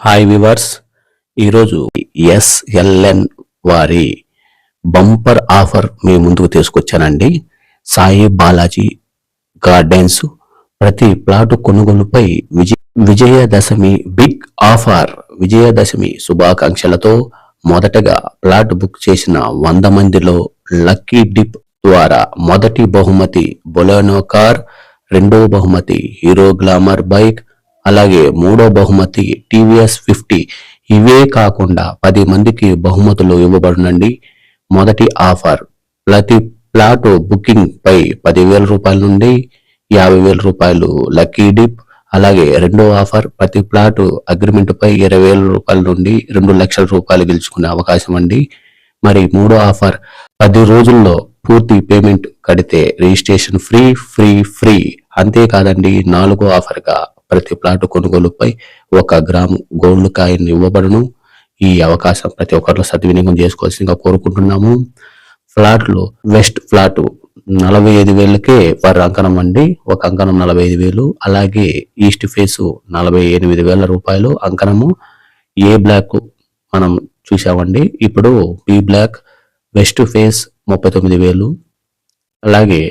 Hi viewers ఈరోజు SLN వారి bumper offer మీ ముందుకు తీసుకొచ్చానండి. సాయి బాలాజీ గార్డెన్స్ ప్రతి ప్లాటు కొనుగోలుపై విజయ విజయదశమి బిగ్ ఆఫర్ విజయదశమి శుభాకాంక్షలతో మొదటగా ప్లాట్ బుక్ చేసిన వంద మందిలో లక్కీ డిప్ ద్వారా మొదటి బహుమతి బొలెనో కార్ రెండో బహుమతి హీరో గ్లామర్ బైక్ అలాగే మూడో బహుమతి టీవీఎస్ ఫిఫ్టీ. ఇవే కాకుండా పది మందికి బహుమతులు ఇవ్వబడునండి. మొదటి ఆఫర్. ప్రతి ప్లాట్ బుకింగ్ పై పదివేల రూపాయల నుండి యాభై వేల రూపాయలు లక్కీ డిప్. అలాగే రెండో ఆఫర్ ప్రతి ప్లాట్ అగ్రిమెంట్ పై ఇరవై వేల రూపాయల నుండి రెండు లక్షల రూపాయలు గెలుచుకునే అవకాశం అండి. మరి మూడో ఆఫర్ పది రోజుల్లో పూర్తి పేమెంట్ కడితే రిజిస్ట్రేషన్ ఫ్రీ ఫ్రీ ఫ్రీ. అంతేకాదండి నాలుగో ఆఫర్గా. ప్రతి ప్లాటు కొనుగోలుపై ఒక గ్రాము గోల్డ్ కాయిన్ ఇవ్వబడను. ఈ అవకాశం ప్రతి ఒక్కరిలో సద్వినియోగం చేసుకోవాల్సిందిగా కోరుకుంటున్నాము. ఫ్లాట్లు వెస్ట్ ఫ్లాట్ నలభై ఐదు వేలకే పర్ అంకణం అండి. ఒక అంకణం నలభై ఐదు వేలు అలాగే ఈస్ట్ ఫేస్ నలభై ఎనిమిది వేల రూపాయలు అంకణము. ఏ బ్లాక్ మనం చూసామండి ఇప్పుడు బి బ్లాక్ వెస్ట్ ఫేస్ ముప్పై తొమ్మిది వేలు అలాగే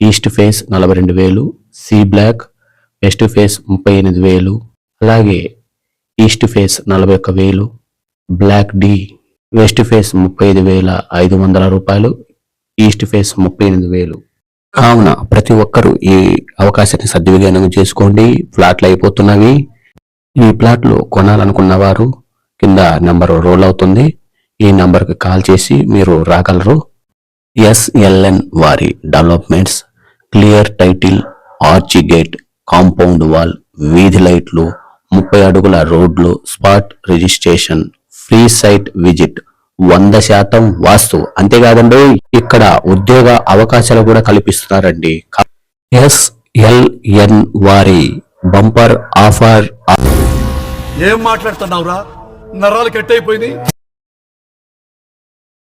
ఈస్ట్ ఫేస్ నలభై రెండు వేలు సి బ్లాక్ వెస్ట్ ఫేస్ ముప్పై ఎనిమిది వేలు అలాగే ఈస్ట్ ఫేస్ నలభై ఒక్క వేలు బ్లాక్ డి వెస్ట్ ఫేస్ ముప్పై ఐదు వేల ఐదు వందల రూపాయలు ఈస్ట్ ఫేస్ ముప్పై ఎనిమిది వేలు. కావున ప్రతి ఒక్కరూ ఈ అవకాశాన్ని సద్వినియోగం చేసుకోండి. ఫ్లాట్లు అయిపోతున్నవి. ఈ ప్లాట్లు కొనాలనుకున్న వారు కింద నెంబర్ రోల్ అవుతుంది. ఈ నంబర్కి కాల్ చేసి మీరు రాగలరు. ఎస్ఎల్ఎన్ వారి developments clear title arch gate compound wall వీధి లైట్లు ముప్పై అడుగుల రోడ్లు spot registration free site visit వంద శాతం వాస్తు. అంతేకాదండి ఇక్కడ ఉద్యోగ అవకాశాలు కూడా కల్పిస్తున్నారండి. ఎస్ఎల్ఎన్ వారి బంపర్ ఆఫర్ ఏం మాట్లాడుతున్నావురా? నరాలు కట్ అయిపోయింది